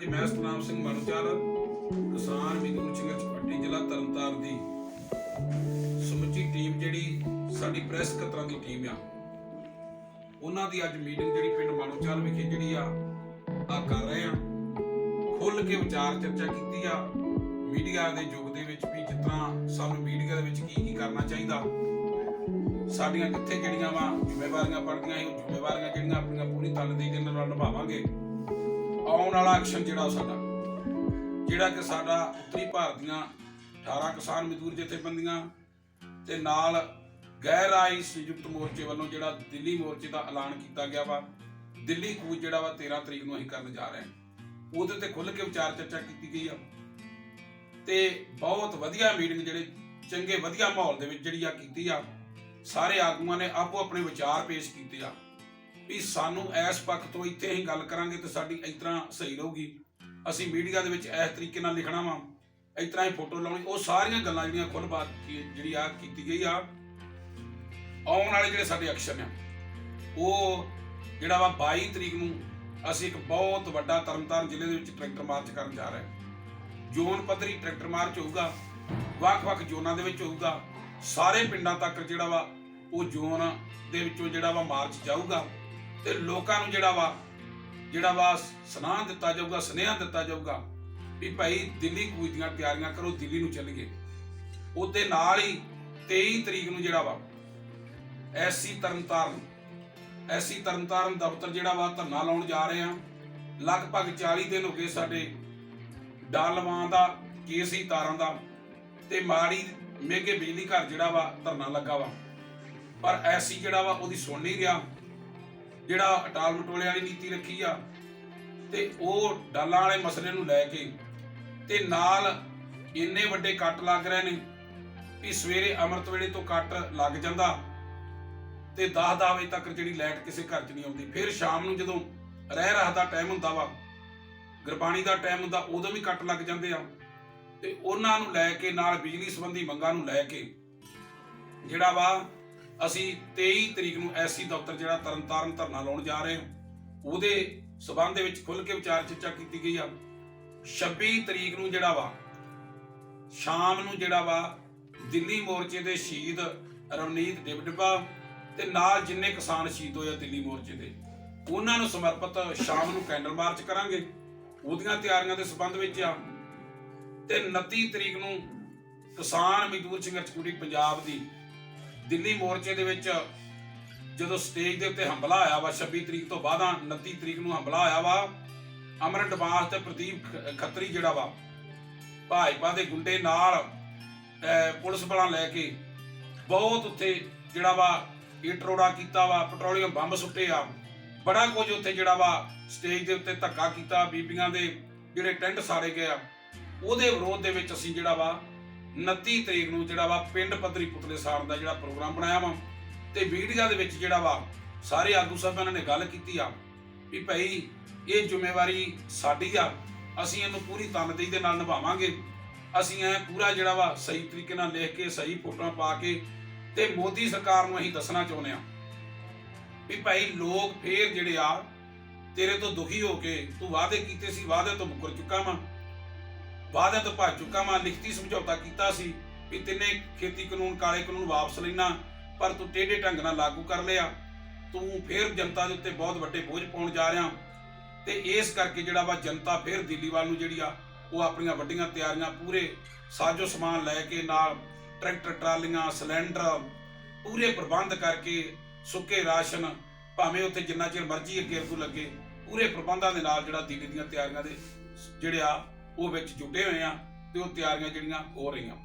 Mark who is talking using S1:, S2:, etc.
S1: ਸਿੰਘ ਮਨਚਾਰ ਕਿਸਾਨ ਮਜ਼ਦੂਰ ਸੰਘਰਸ਼ ਕਮੇਟੀ ਜ਼ਿਲ੍ਹਾ ਤਰਨਤਾਰਨ ਦੀ। ਸਮੁੱਚੀ ਟੀਮ ਜਿਹੜੀ ਸਾਡੀ ਪ੍ਰੈਸ ਕਤਰਾਂ ਦੀ ਟੀਮ ਆ। ਉਹਨਾਂ ਦੀ ਅੱਜ ਮੀਟਿੰਗ ਜਿਹੜੀ ਪਿੰਡ ਮਾਨੋਚਾਰ ਵਿਖੇ ਜਿਹੜੀ ਆ ਆ ਕਰ ਰਹੇ ਆ। ਖੁੱਲ ਕੇ ਵਿਚਾਰ ਚਰਚਾ ਕੀਤੀ ਆ। ਮੀਡੀਆ ਦੇ ਯੁੱਗ ਦੇ ਵਿੱਚ ਵੀ ਜਿਸ ਤਰ੍ਹਾਂ ਸਾਨੂੰ ਮੀਡੀਆ ਦੇ ਵਿੱਚ ਕੀ ਕੀ ਕਰਨਾ ਚਾਹੀਦਾ। ਸਾਡੀਆਂ ਕਿੱਥੇ ਜਿਹੜੀਆਂ ਵਾ ਜ਼ਿੰਮੇਵਾਰੀਆਂ ਬਣਦੀਆਂ ਸੀ, ਉਹ ਜ਼ਿੰਮੇਵਾਰੀਆਂ ਜਿਹੜੀਆਂ ਆਪਣੀਆਂ ਪੂਰੀ ਤਨਦੇਹੀ ਦੇ ਨਾਲ ਨਿਭਾਵਾਂਗੇ। ਆਉਣ ਵਾਲਾ ਐਕਸ਼ਨ ਜਿਹੜਾ ਸਾਡਾ। ਜਿਹੜਾ ਕਿ ਸਾਡਾ ਉੱਤਰੀ ਭਾਰਤ ਦੀਆਂ 18 ਕਿਸਾਨ ਮਜ਼ਦੂਰ ਜਥੇਬੰਦੀਆਂ ਤੇ ਨਾਲ ਗੈਰ ਰਾਈ ਸੰਯੁਕਤ ਮੋਰਚੇ ਵੱਲੋਂ ਜਿਹੜਾ ਦਿੱਲੀ ਮੋਰਚੇ ਦਾ ਐਲਾਨ ਕੀਤਾ ਗਿਆ ਵਾ, ਦਿੱਲੀ ਕੂਚ ਜਿਹੜਾ ਵਾ 13 ਤਰੀਕ ਨੂੰ ਅਸੀਂ ਕਰਨ ਜਾ ਰਹੇ ਹਾਂ। ਉਹਦੇ ਤੇ ਖੁੱਲ ਕੇ ਵਿਚਾਰ ਚਰਚਾ ਕੀਤੀ ਗਈ ਆ। ਤੇ ਬਹੁਤ ਵਧੀਆ ਮੀਟਿੰਗ ਜਿਹੜੇ ਚੰਗੇ ਵਧੀਆ ਮਾਹੌਲ ਦੇ ਵਿੱਚ ਜਿਹੜੀ ਆ ਕੀਤੀ ਆ, ਸਾਰੇ ਆਗੂਆਂ ਨੇ ਆਪੋ ਆਪਣੇ ਵਿਚਾਰ ਪੇਸ਼ ਕੀਤੇ ਆ। ਵੀ ਸਾਨੂੰ ਇਸ ਪੱਖ ਤੋਂ ਇੱਥੇ ਅਸੀਂ ਗੱਲ ਕਰਾਂਗੇ ਤੇ ਸਾਡੀ ਇਸ ਤਰ੍ਹਾਂ ਸਹੀ ਰਹੂਗੀ। ਅਸੀਂ ਮੀਡੀਆ ਦੇ ਵਿੱਚ ਇਸ ਤਰੀਕੇ ਨਾਲ ਲਿਖਣਾ ਵਾ, ਇਸ ਤਰ੍ਹਾਂ ਹੀ ਫੋਟੋ ਲਾਉਣੀ, ਉਹ ਸਾਰੀਆਂ ਗੱਲਾਂ ਜਿਹੜੀਆਂ ਖੁੱਲ੍ਹ ਬਾਤ ਜਿਹੜੀ ਆ ਕੀਤੀ ਗਈ ਆ, ਆਉਣ ਵਾਲੇ ਜਿਹੜੇ ਸਾਡੇ ਐਕਸ਼ਨ ਆ, ਉਹ ਜਿਹੜਾ ਵਾ 22 ਤਰੀਕ ਨੂੰ ਅਸੀਂ ਇੱਕ ਬਹੁਤ ਵੱਡਾ ਤਰਨਤਾਰਨ ਜ਼ਿਲ੍ਹੇ ਦੇ ਵਿੱਚ ਟਰੈਕਟਰ ਮਾਰਚ ਕਰਨ ਜਾ ਰਹੇ ਹਾਂ। ਜ਼ੋਨ ਪੱਧਰੀ ਟਰੈਕਟਰ ਮਾਰਚ ਹੋਊਗਾ ਵੱਖ-ਵੱਖ ਜ਼ੋਨਾਂ ਦੇ ਵਿੱਚ ਹੋਊਗਾ, ਸਾਰੇ ਪਿੰਡਾਂ ਤੱਕ ਜਿਹੜਾ ਵਾ ਉਹ ਜ਼ੋਨ ਦੇ ਵਿੱਚੋਂ ਜਿਹੜਾ ਵਾ ਮਾਰਚ ਜਾਊਗਾ। ਤੇ ਲੋਕਾਂ ਨੂੰ ਜਿਹੜਾ ਵਾ ਜਿਹੜਾ ਵਾ ਸੁਨਾਹ ਦਿੱਤਾ ਜਾਊਗਾ, ਸੁਨੇਹਾ ਦਿੱਤਾ ਜਾਊਗਾ ਵੀ ਭਾਈ ਦਿੱਲੀ ਕੂਚ ਦੀਆਂ ਤਿਆਰੀਆਂ ਕਰੋ, ਦਿੱਲੀ ਨੂੰ ਚੱਲੀਏ। ਉਹਦੇ ਨਾਲ ਹੀ 23 ਤਰੀਕ ਨੂੰ ਜਿਹੜਾ ਵਾ ਐਸੀ ਤਰਨਤਾਰਨ ਐਸੀ ਤਰਨਤਾਰਨ ਦਫ਼ਤਰ ਜਿਹੜਾ ਵਾ ਧਰਨਾ ਲਾਉਣ ਜਾ ਰਹੇ ਆ ਲਗਭਗ 40 ਦਿਨ ਹੋ ਗਏ ਸਾਡੇ ਡਾਲਵਾਂ ਦਾ ਕੇਸ ਹੀ ਤਾਰਾਂ ਦਾ ਤੇ ਮਾੜੀ ਮੇਗੇ ਬਿਜਲੀ ਘਰ ਜਿਹੜਾ ਵਾ ਧਰਨਾ ਲੱਗਾ ਵਾ। ਪਰ ਐਸੀ ਜਿਹੜਾ ਵਾ ਉਹਦੀ ਸੁਣ ਨਹੀਂ ਰਿਹਾ। ਜਿਹੜਾ ਅਟਾਲ ਮਟੋਲੇ ਵਾਲੀ ਨੀਤੀ ਰੱਖੀ ਆ, ਤੇ ਉਹ ਡਾਲਾਂ ਵਾਲੇ ਮਸਲੇ ਨੂੰ ਲੈ ਕੇ ਤੇ ਨਾਲ ਇੰਨੇ ਵੱਡੇ ਕੱਟ ਲੱਗ ਰਹੇ ਨੇ ਵੀ ਸਵੇਰੇ ਅੰਮ੍ਰਿਤ ਵੇਲੇ ਤੋਂ ਕੱਟ ਲੱਗ ਜਾਂਦਾ ਤੇ 10-10 ਵਜੇ ਤੱਕ ਜਿਹੜੀ ਲਾਈਟ ਕਿਸੇ ਘਰ 'ਚ ਨਹੀਂ ਆਉਂਦੀ। ਫਿਰ ਸ਼ਾਮ ਨੂੰ ਜਦੋਂ ਰਹਿ ਰਾਹ ਦਾ ਟਾਈਮ ਹੁੰਦਾ ਵਾ, ਗੁਰਬਾਣੀ ਦਾ ਟਾਈਮ ਹੁੰਦਾ, ਉਦੋਂ ਵੀ ਕੱਟ ਲੱਗ ਜਾਂਦੇ ਆ। ਤੇ ਉਹਨਾਂ ਨੂੰ ਲੈ ਕੇ, ਨਾਲ ਬਿਜਲੀ ਸੰਬੰਧੀ ਮੰਗਾਂ ਨੂੰ ਲੈ ਕੇ ਜਿਹੜਾ ਵਾ ਅਸੀਂ 23 ਤਰੀਕ ਨੂੰ ਐਸੀ ਦਫ਼ਤਰ ਜਿਹੜਾ ਤਰਨਤਾਰਨ ਧਰਨਾ ਲਾਉਣ ਜਾ ਰਹੇ ਹਾਂ, ਉਹਦੇ ਸਬੰਧ ਦੇ ਵਿੱਚ ਖੁੱਲ ਕੇ ਵਿਚਾਰ ਚਰਚਾ ਕੀਤੀ ਗਈ ਆ। 26 ਤਰੀਕ ਨੂੰ ਜਿਹੜਾ ਵਾ, ਸ਼ਾਮ ਨੂੰ ਜਿਹੜਾ ਵਾ, ਦਿੱਲੀ ਮੋਰਚੇ ਦੇ ਸ਼ਹੀਦ ਰਵਨੀਤ ਡਿਬਡਿਬਾ ਤੇ ਨਾਲ ਜਿੰਨੇ ਕਿਸਾਨ ਸ਼ਹੀਦ ਹੋਏ ਆ ਦਿੱਲੀ ਮੋਰਚੇ ਦੇ, ਉਹਨਾਂ ਨੂੰ ਸਮਰਪਿਤ ਸ਼ਾਮ ਨੂੰ ਕੈਂਡਲ ਮਾਰਚ ਕਰਾਂਗੇ। ਉਹਦੀਆਂ ਤਿਆਰੀਆਂ ਦੇ ਸਬੰਧ ਵਿੱਚ ਆ। ਤੇ 29 ਤਰੀਕ ਨੂੰ ਕਿਸਾਨ ਮਜ਼ਦੂਰ ਸੰਘਰਸ਼ ਕਮੇਟੀ ਪੰਜਾਬ ਦੀ ਦਿੱਲੀ ਮੋਰਚੇ ਦੇ ਵਿੱਚ ਜਦੋਂ ਸਟੇਜ ਦੇ ਉੱਤੇ ਹਮਲਾ ਆਇਆ ਵਾ 26 ਤਰੀਕ ਤੋਂ ਬਾਅਦਾਂ 29 ਤਰੀਕ ਨੂੰ ਹਮਲਾ ਆਇਆ ਵਾ, ਅਮਰਨ ਡਬਾਸ ਤੇ ਪ੍ਰਦੀਪ ਖ- ਖੱਤਰੀ ਜਿਹੜਾ ਵਾ, ਭਾਜਪਾ ਦੇ ਗੁੰਡੇ ਨਾਲ ਪੁਲਿਸ ਬਲਾਂ ਲੈ ਕੇ ਬਹੁਤ ਉੱਥੇ ਜਿਹੜਾ ਵਾ ਇੱਟ ਰੋੜਾ ਕੀਤਾ ਵਾ, ਪੈਟਰੋਲੀਅਮ ਬੰਬ ਸੁੱਟੇ ਆ। ਬੜਾ ਕੁਝ ਉੱਥੇ ਜਿਹੜਾ ਵਾ, ਸਟੇਜ ਦੇ ਉੱਤੇ ਧੱਕਾ ਕੀਤਾ, ਬੀਬੀਆਂ ਦੇ ਜਿਹੜੇ ਟੈਂਟ ਸਾਰੇ ਗਏ ਆ। ਉਹਦੇ ਵਿਰੋਧ ਦੇ ਵਿੱਚ ਅਸੀਂ ਜਿਹੜਾ ਵਾ 29 ਤਰੀਕ ਨੂੰ ਜਿਹੜਾ ਵਾ ਪਿੰਡ ਪੱਧਰੀ ਪੁਤਲੇ ਸਾੜ ਦਾ ਜਿਹੜਾ ਪ੍ਰੋਗਰਾਮ ਬਣਾਇਆ ਵਾ ਤੇ ਮੀਡੀਆ ਦੇ ਵਿੱਚ ਜਿਹੜਾ ਵਾ ਸਾਰੇ ਆਗੂ ਸਾਹਿਬਾਨਾਂ ਨੇ ਗੱਲ ਕੀਤੀ ਆ ਵੀ ਭਾਈ ਇਹ ਜ਼ਿੰਮੇਵਾਰੀ ਸਾਡੀ ਆ, ਅਸੀਂ ਇਹਨੂੰ ਪੂਰੀ ਤਨਦੇਹੀ ਦੇ ਨਾਲ ਨਿਭਾਵਾਂਗੇ। ਅਸੀਂ ਐ ਪੂਰਾ ਜਿਹੜਾ ਵਾ ਸਹੀ ਤਰੀਕੇ ਨਾਲ ਲਿਖ ਕੇ, ਸਹੀ ਫੋਟੋਆਂ ਪਾ ਕੇ ਤੇ ਮੋਦੀ ਸਰਕਾਰ ਨੂੰ ਅਸੀਂ ਦੱਸਣਾ ਚਾਹੁੰਦੇ ਆ ਵੀ ਭਾਈ ਲੋਕ ਫੇਰ ਜਿਹੜੇ ਆ, ਤੇਰੇ ਤੋਂ ਦੁਖੀ ਹੋ ਕੇ ਤੂੰ ਵਾਅਦੇ ਕੀਤੇ ਸੀ, ਵਾਅਦੇ ਤੋਂ ਮੁੱਕਰ ਚੁੱਕਾ ਵਾਂ। ਵਾਅਦੇ ਤੋਂ ਭੱਜ ਚੁੱਕਾ ਵਾਂ ਲਿਖਤੀ ਸਮਝੌਤਾ ਕੀਤਾ ਸੀ ਵੀ ਤਿੰਨੇ ਖੇਤੀ ਕਾਨੂੰਨ, ਕਾਲੇ ਕਾਨੂੰਨ ਵਾਪਸ ਲੈਣਾ, ਪਰ ਤੂੰ ਟੇਢੇ ਢੰਗ ਨਾਲ ਲਾਗੂ ਕਰ ਲਿਆ। ਤੂੰ ਫੇਰ ਜਨਤਾ ਦੇ ਉੱਤੇ ਬਹੁਤ ਵੱਡੇ ਬੋਝ ਪਾਉਣ ਜਾ ਰਿਹਾ। ਤੇ ਇਸ ਕਰਕੇ ਜਿਹੜਾ ਵਾ ਜਨਤਾ ਫੇਰ ਦਿੱਲੀ ਵੱਲ ਨੂੰ ਜਿਹੜੀ ਆ, ਉਹ ਆਪਣੀਆਂ ਵੱਡੀਆਂ ਤਿਆਰੀਆਂ ਪੂਰੇ ਸਾਜੋ ਸਮਾਨ ਲੈ ਕੇ ਨਾਲ ਟਰੈਕਟਰ, ਟਰਾਲੀਆਂ, ਸਿਲੰਡਰ ਪੂਰੇ ਪ੍ਰਬੰਧ ਕਰਕੇ ਸੁੱਕੇ ਰਾਸ਼ਨ, ਭਾਵੇਂ ਉੱਥੇ ਜਿੰਨਾ ਚਿਰ ਮਰਜ਼ੀ ਅੱਗੇ ਅੱਗੂ ਲੱਗੇ, ਪੂਰੇ ਪ੍ਰਬੰਧਾਂ ਦੇ ਨਾਲ ਜਿਹੜਾ ਦਿੱਲੀ ਦੀਆਂ ਤਿਆਰੀਆਂ ਦੇ ਜਿਹੜੇ ਆ ਉਹ ਵਿੱਚ ਜੁਟੇ ਹੋਏ ਆ ਤੇ ਉਹ ਤਿਆਰੀਆਂ ਜਿਹੜੀਆਂ ਹੋ ਰਹੀਆਂ।